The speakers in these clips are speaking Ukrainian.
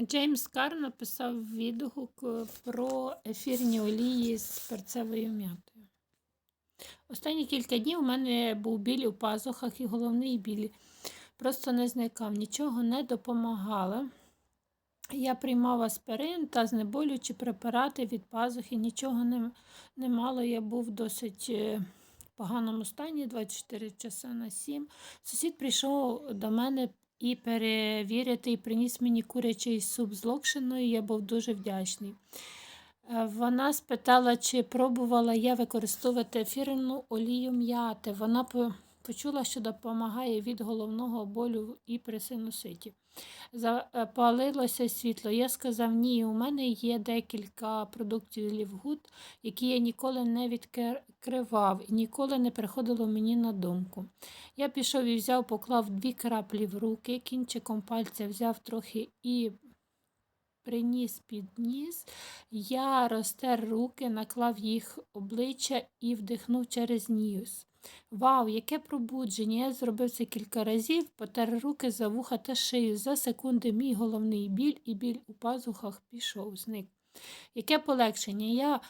Джеймс Кар написав відгук е, про ефірні олії з перцевою м'ятою. Останні кілька днів у мене був біль у пазухах і головний біль. Просто не зникав, нічого не допомагало. Я приймав аспирин та знеболюючі препарати від пазухи, нічого не, не мало. Я був досить е, поганому стані 24 часа на 7. Сусід прийшов до мене і перевірити, і приніс мені курячий суп з локшиною. Я був дуже вдячний. Е, Вона спитала, чи пробувала я використовувати ефірну олію м'яти. Вона почула, що допомагає від головного болю і при синуситі. Запалилося світло. Я сказав, ні, у мене є декілька продуктів Лівгуд, які я ніколи не відкривав і ніколи не приходило мені на думку. Я пішов і взяв, поклав дві краплі в руки, кінчиком пальця взяв трохи і приніс під ніс. Я розтер руки, наклав їх обличчя і вдихнув через ніс. Вау, яке пробудження! Я зробив це кілька разів, потер руки за вуха та шию. За секунди мій головний біль і біль у пазухах пішов, зник. Яке полегшення? Я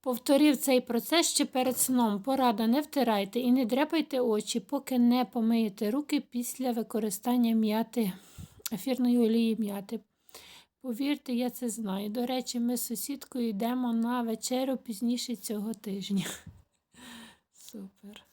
повторив цей процес ще перед сном. Порада, не втирайте і не дряпайте очі, поки не помиєте руки після використання м'яти, ефірної олії м'яти. Повірте, я це знаю. До речі, ми з сусідкою йдемо на вечерю пізніше цього тижня. Супер.